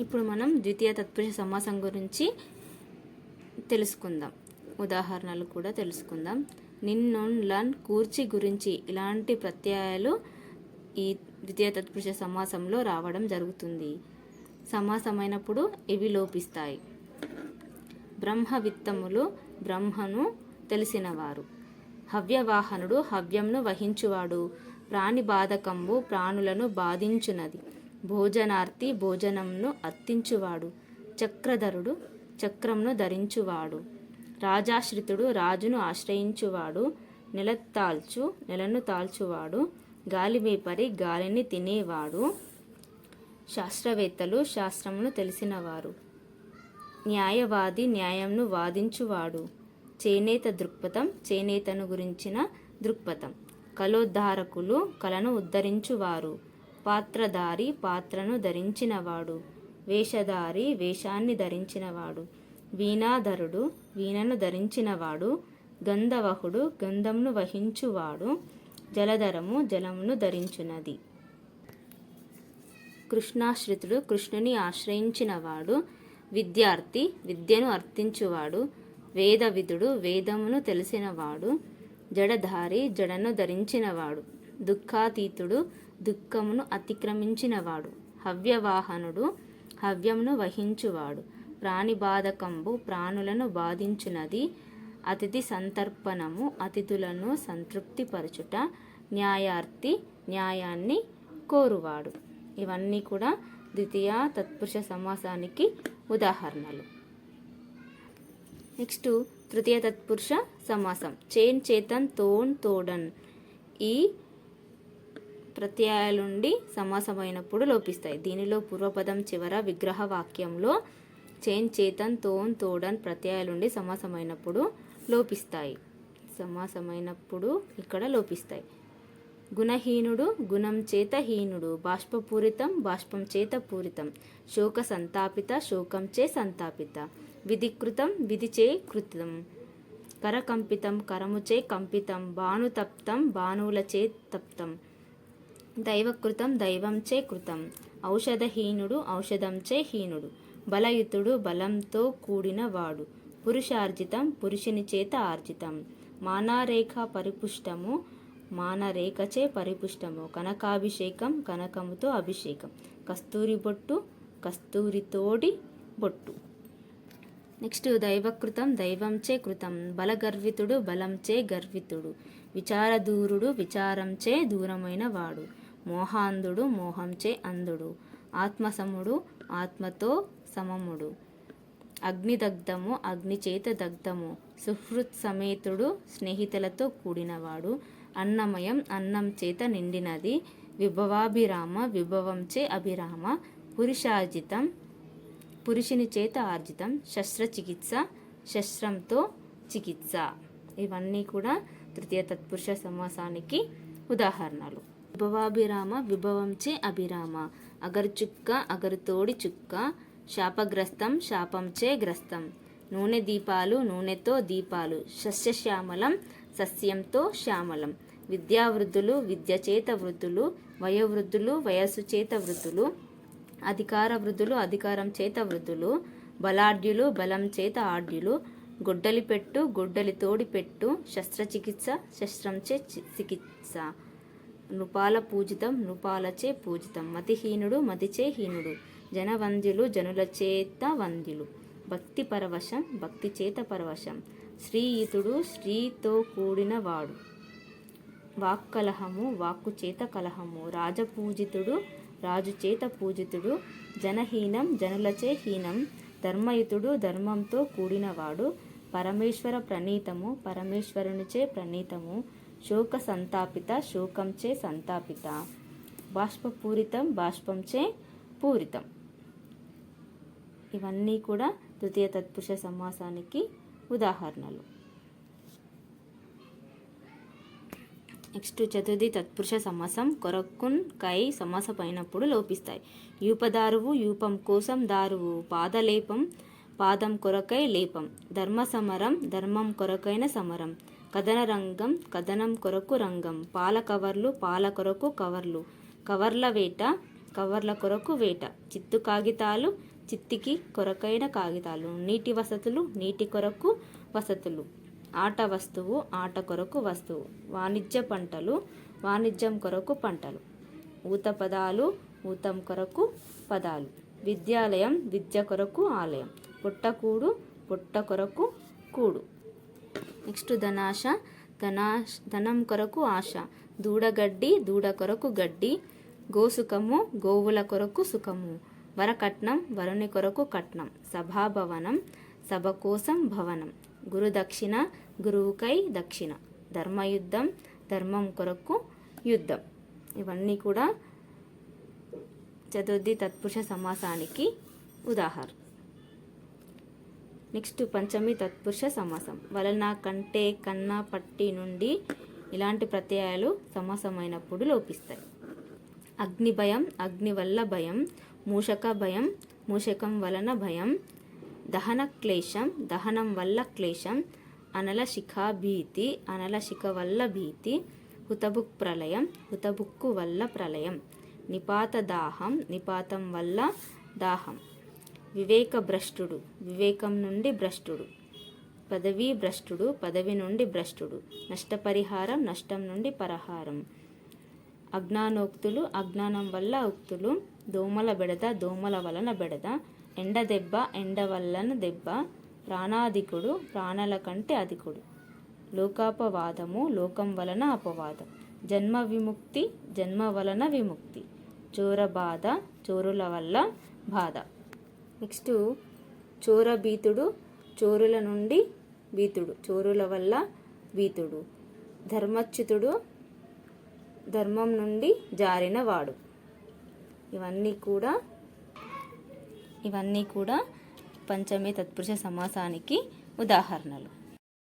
ఇప్పుడు మనం ద్వితీయ తత్పురుష సమాసం గురించి తెలుసుకుందాం. ఉదాహరణలు కూడా తెలుసుకుందాం. నిన్నున్ లన్ కూర్చి గురించి ఇలాంటి ప్రత్యయాలు ఈ ద్వితీయ తత్పురుష సమాసంలో రావడం జరుగుతుంది. సమాసమైనప్పుడు ఇవి లోపిస్తాయి. బ్రహ్మ విత్తములు బ్రహ్మను తెలిసినవారు. హవ్యవాహనుడు హవ్యంను వహించువాడు. ప్రాణి బాధకంబు ప్రాణులను బాధించునది. భోజనార్తి భోజనంను అర్తించువాడు చక్రధరుడు చక్రంను ధరించువాడు. రాజాశ్రితుడు రాజును ఆశ్రయించువాడు. నెలతాల్చు నెలను తాల్చువాడు. గాలివేపరి గాలిని తినేవాడు. శాస్త్రవేత్తలు శాస్త్రమును తెలిసినవారు. న్యాయవాది న్యాయంను వాదించువాడు. చేనేత దృక్పథం చేనేతను గురించిన దృక్పథం. కలోద్ధారకులు కలను ఉద్ధరించువారు. పాత్రధారి పాత్రను ధరించినవాడు. వేషధారి వేషాన్ని ధరించినవాడు. వీణాధరుడు వీణను ధరించినవాడు. గంధవహుడు గంధంను వహించువాడు. జలధరము జలమును ధరించునది. కృష్ణాశ్రితుడు కృష్ణుని ఆశ్రయించినవాడు. విద్యార్థి విద్యను అర్థించువాడు. వేదవిధుడు వేదమును తెలిసినవాడు. జడధారి జడను ధరించినవాడు. దుఃఖాతీతుడు దుఃఖమును అతిక్రమించినవాడు. హవ్యవాహనుడు హవ్యమును వహించువాడు. ప్రాణిబాధకంబు ప్రాణులను బాధించునది. అతిథి సంతర్పణము అతిథులను సంతృప్తిపరచుట న్యాయార్థి న్యాయాన్ని కోరువాడు. ఇవన్నీ కూడా ద్వితీయ తత్పురుష సమాసానికి ఉదాహరణలు. నెక్స్ట్ తృతీయ తత్పురుష సమాసం. చేన్ చేతన్ తోన్ తోడన్. ఈ ప్రత్యయాలుండి సమాసమైనప్పుడు లోపిస్తాయి. దీనిలో పూర్వపదం చివర విగ్రహ వాక్యంలో చేన్ చేతన్ తోన్ తోడన్ ప్రత్యయాలుండి సమాసమైనప్పుడు లోపిస్తాయి. సమాసమైనప్పుడు ఇక్కడ లోపిస్తాయి. గుణహీనుడు గుణం చేత హీనుడు బాష్పపూరితం బాష్పం చేత పూరితం శోక సంతాపిత శోకం చే సంతాపిత విధికృతం విధిచే కృతం కరకంపితం కరముచే కంపితం భానుతప్తం భానువులచే తప్తం దైవకృతం దైవంచే కృతం. ఔషధహీనుడు ఔషధంచే హీనుడు. బలయుతుడు బలంతో కూడిన వాడు. పురుషార్జితం పురుషుని చేత ఆర్జితం. మానారేఖ పరిపుష్టము మానరేఖచే పరిపుష్టము. కనకాభిషేకం కనకముతో అభిషేకం. కస్తూరి బొట్టు కస్తూరితోడి బొట్టు. నెక్స్ట్ దైవకృతం దైవంచే కృతం. బలగర్వితుడు బలంచే గర్వితుడు. విచారదూరుడు విచారంచే దూరమైన వాడు. మోహాంధుడు మోహంచే అంధుడు ఆత్మసముడు ఆత్మతో సమముడు. అగ్నిదగ్ధము అగ్నిచేత దగ్ధము. సుహృత్ సమేతుడు స్నేహితులతో కూడినవాడు. అన్నమయం అన్నం చేత నిండినది. విభవాభిరామ విభవంచే అభిరామ. పురుషార్జితం పురుషుని చేత ఆర్జితం. శస్త్రచికిత్స శస్త్రంతో చికిత్స. ఇవన్నీ కూడా తృతీయ తత్పురుష సమాసానికి ఉదాహరణలు. విభవాభిరామ విభవంచే అభిరామ అగరుచుక్క అగరుతోడి చుక్క శాపగ్రస్తం శాపంచే గ్రస్తం నూనె దీపాలు నూనెతో దీపాలు సస్యశ్యామలం సస్యంతో శ్యామలం విద్యావృద్ధులు విద్య చేత వృద్ధులు వయోవృద్ధులు వయస్సు చేత వృద్ధులు అధికార వృద్ధులు అధికారం చేత వృద్ధులు బలాఢ్యులు బలం చేత ఆఢ్యులు గొడ్డలి పెట్టు గొడ్డలి తోడి పెట్టు శస్త్రచికిత్స శస్త్రంచే చి- చికిత్స. నృపాల పూజితం నృపాలచే పూజితం. మతిహీనుడు మతిచే హీనుడు. జనవంద్యులు జనుల చేత వంద్యులు భక్తి పరవశం భక్తి చేత పరవశం. శ్రీయుతుడు శ్రీతో కూడిన వాడు. వాక్కలహము వాక్కు చేత కలహము. రాజపూజితుడు రాజు చేత పూజితుడు. జనహీనం జనులచే హీనం. ధర్మయుతుడు ధర్మంతో కూడినవాడు పరమేశ్వర ప్రణీతము పరమేశ్వరునిచే ప్రణీతము శోక సంతాపిత శోకంచే సంతాపిత. బాష్పపూరితం బాష్పంచే పూరితం. ఇవన్నీ కూడా తృతీయ తత్పురుష సమాసానికి ఉదాహరణలు. నెక్స్ట్ చతుర్థి తత్పురుష సమాసం కొరక్కున్ కై సమాసమైనప్పుడు లోపిస్తాయి. యూపదారువు యూపం కోసం దారువు పాదలేపం పాదం కొరకై లేపం. ధర్మ సమరం ధర్మం కొరకైన సమరం. కథన రంగం కథనం కొరకు రంగం. పాల కవర్లు పాల కొరకు కవర్లు. కవర్ల వేట కవర్ల కొరకు వేట. చిత్తు కాగితాలు చిత్తికి కొరకైన కాగితాలు. నీటి వసతులు నీటి కొరకు వసతులు. ఆట వస్తువు ఆట కొరకు వస్తువు. వాణిజ్య పంటలు వాణిజ్యం కొరకు పంటలు. ఊత పదాలు ఊతం కొరకు పదాలు. విద్యాలయం విద్య కొరకు ఆలయం. పుట్టకూడు పుట్ట కొరకు కూడు. నెక్స్ట్ ధనాశ ధనాశ ధనం కొరకు ఆశ. దూడగడ్డి దూడ కొరకు గడ్డి. గోసుఖము గోవుల కొరకు సుఖము. వరకట్నం వరుని కొరకు కట్నం. సభాభవనం సభ కోసం భవనం. గురుదక్షిణ గురువుకై దక్షిణ. ధర్మయుద్ధం ధర్మం కొరకు యుద్ధం. ఇవన్నీ కూడా చతుర్థి తత్పురుష సమాసానికి ఉదాహరణ. నెక్స్ట్ పంచమి తత్పురుష సమాసం. వలన కంటే కన్న పట్టి నుండి ఇలాంటి ప్రత్యయాలు సమాసమైనప్పుడు లోపిస్తాయి. అగ్ని భయం అగ్ని వల్ల భయం మూషక భయం మూషకం వలన భయం దహన క్లేశం దహనం వల్ల క్లేశం అనల శిఖా భీతి అనల శిఖ వల్ల భీతి హుతబుక్ ప్రళయం హుతబుక్కు వల్ల ప్రళయం నిపాత దాహం నిపాతం వల్ల దాహం. వివేక భ్రష్టుడు వివేకం నుండి భ్రష్టుడు. పదవీ భ్రష్టుడు పదవి నుండి భ్రష్టుడు. నష్టపరిహారం నష్టం నుండి పరహారం. అజ్ఞానోక్తులు అజ్ఞానం వల్ల ఉక్తులు. దోమల బెడద దోమల వలన బెడద. ఎండ దెబ్బ ఎండ వలన దెబ్బ. ప్రాణాధికుడు ప్రాణాల కంటే అధికుడు. లోకాపవాదము లోకం వలన అపవాదం. జన్మ విముక్తి జన్మ వలన విముక్తి. చోర బాధ చోరుల వల్ల బాధ. నెక్స్ట్ చోరభీతుడు చోరుల నుండి భీతుడు చోరుల వల్ల భీతుడు ధర్మచ్యుతుడు ధర్మం నుండి జారిన వాడు. ఇవన్నీ కూడా ఇవన్నీ కూడా పంచమే తత్పురుష సమాసానికి ఉదాహరణలు.